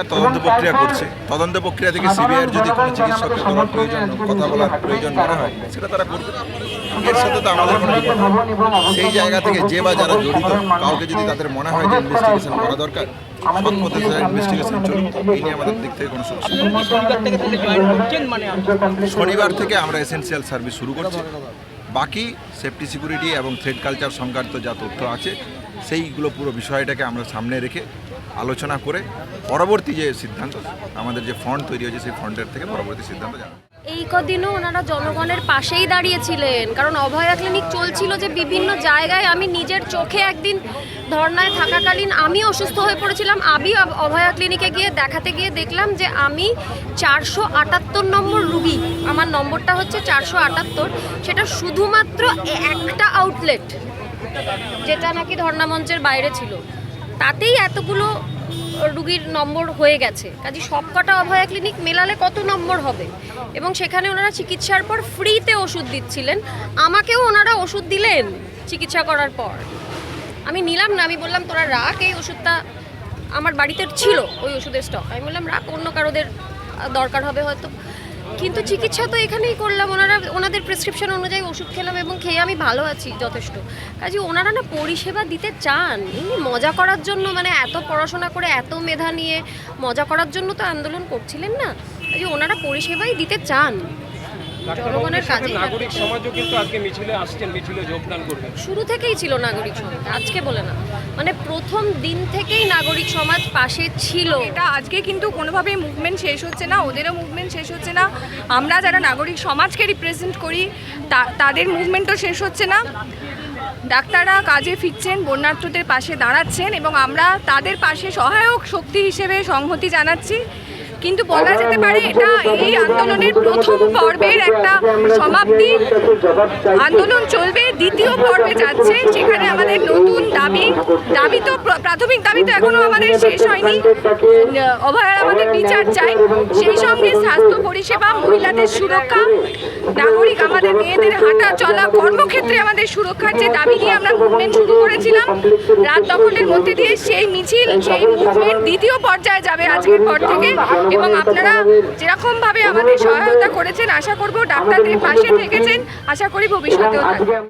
তার তদন্ত প্রক্রিয়া করছে। তদন্ত প্রক্রিয়া থেকে সিবিআইয়ের যদি কোনো চিকিৎসককে কোনো প্রয়োজন কথা বলার প্রয়োজন মনে হয় সেটা তারা করবে। এর সাথে তো আমাদের কোনো সেই জায়গা থেকে যে বা যারা জড়িত কাউকে যদি তাদের মনে হয় যে ইনভেস্টিগেশন করা দরকার সৎ পথে ইনভেস্টিগেশন চলুক এই নিয়ে আমাদের দিক থেকে কোনো সমস্যা করছেন মানে শনিবার থেকে আমরা এসেন্সিয়াল সার্ভিস শুরু করছি। বাকি সেফটি সিকিউরিটি এবং থ্রেড কালচার সংক্রান্ত যা তথ্য আছে সেইগুলো পুরো বিষয়টাকে আমরা সামনে রেখে আলোচনা করে পরবর্তী যে সিদ্ধান্ত, আমাদের যে ফন্ড তৈরি হয়েছে সেই ফন্ডের থেকে পরবর্তী সিদ্ধান্ত জানাব। এই কদিনও ওনারা জনগণের পাশেই দাঁড়িয়েছিলেন, কারণ অভয়া ক্লিনিক চলছিল যে বিভিন্ন জায়গায় আমি নিজের চোখে একদিন ধর্নায় থাকাকালীন আমি অসুস্থ হয়ে পড়েছিলাম আমি অভয়া ক্লিনিকে গিয়ে দেখাতে গিয়ে দেখলাম যে আমি চারশো আটাত্তর নম্বর রুগী, আমার নম্বরটা হচ্ছে চারশো আটাত্তর, সেটা শুধুমাত্র একটা আউটলেট যেটা নাকি ধর্ণা মঞ্চের বাইরে ছিল। তাতেই এতগুলো রুগীর নম্বর হয়ে গেছে। কাজে সবকটা অভয়া ক্লিনিক মেলালে কত নম্বর হবে? এবং সেখানে ওনারা চিকিৎসার পর ফ্রিতে ওষুধ দিচ্ছিলেন। আমাকেও ওনারা ওষুধ দিলেন চিকিৎসা করার পর। আমি নিলাম না, আমি বললাম, তোরা রাখ, এই ওষুধটা আমার বাড়িতে ছিল, ওই ওষুধের স্টক আমি বললাম, রাখ, অন্য কারোদের দরকার হবে হয়তো। কিন্তু চিকিৎসা তো এখানেই করলাম। ওনারা, ওনাদের প্রেসক্রিপশন অনুযায়ী ওষুধ খেলাম এবং খেয়ে আমি ভালো আছি যথেষ্ট। কাজে ওনারা না পরিষেবা দিতে চান। এমনি মজা করার জন্য মানে এত পড়াশোনা করে, এত মেধা নিয়ে মজা করার জন্য তো আন্দোলন করছিলেন না। কাজে ওনারা পরিষেবাই দিতে চান। জনগণের কাজে নাগরিক সমাজও কিন্তু আজকে মিছিলে আসছেন মিছিলে যোগদান করবেন। শুরু থেকেই ছিল নাগরিক সমাজ আজকে বলে না। মানে প্রথম দিন থেকেই নাগরিক সমাজ পাশে ছিল। এটা আজকে কিন্তু কোনোভাবেই মুভমেন্ট শেষ হচ্ছে না ওদেরও মুভমেন্ট শেষ হচ্ছে না। আমরা যারা নাগরিক সমাজকে রিপ্রেজেন্ট করি তা- তাদের মুভমেন্টও শেষ হচ্ছে না। ডাক্তাররা কাজে ফিরছেন বন্যার্থদের পাশে দাঁড়াচ্ছেন এবং আমরা তাদের পাশে সহায়ক শক্তি হিসেবে সংহতি জানাচ্ছি। কিন্তু বলা যেতে পারে এটা এই আন্দোলনের প্রথম পর্বের একটা সমাপ্তি। আন্দোলন চলবে, দ্বিতীয় পর্বে যাচ্ছে সেখানে আমাদের নতুন দাবি দাবি তো প্রাথমিক দাবি তো এখনও আমাদের শেষ হয়নি। অভয়ার আমাদের বিচার চাই। সেই সঙ্গে স্বাস্থ্য পরিষেবা, মহিলাদের সুরক্ষা, নাগরিক আমাদের মেয়েদের হাঁটা চলা, কর্মক্ষেত্রে আমাদের সুরক্ষার যে দাবি নিয়ে আমরা মুভমেন্ট শুরু করেছিলাম, রাত দখলের মধ্যে দিয়ে সেই মিছিল, সেই মুভমেন্ট দ্বিতীয় পর্যায়ে যাবে আজকের পর থেকে। এবং আপনারা যেরকম ভাবে আমাদের সহায়তা করেছেন আশা করব ডাক্তারদের পাশে থেকেছেন। আশা করি ভবিষ্যতেও থাকবেন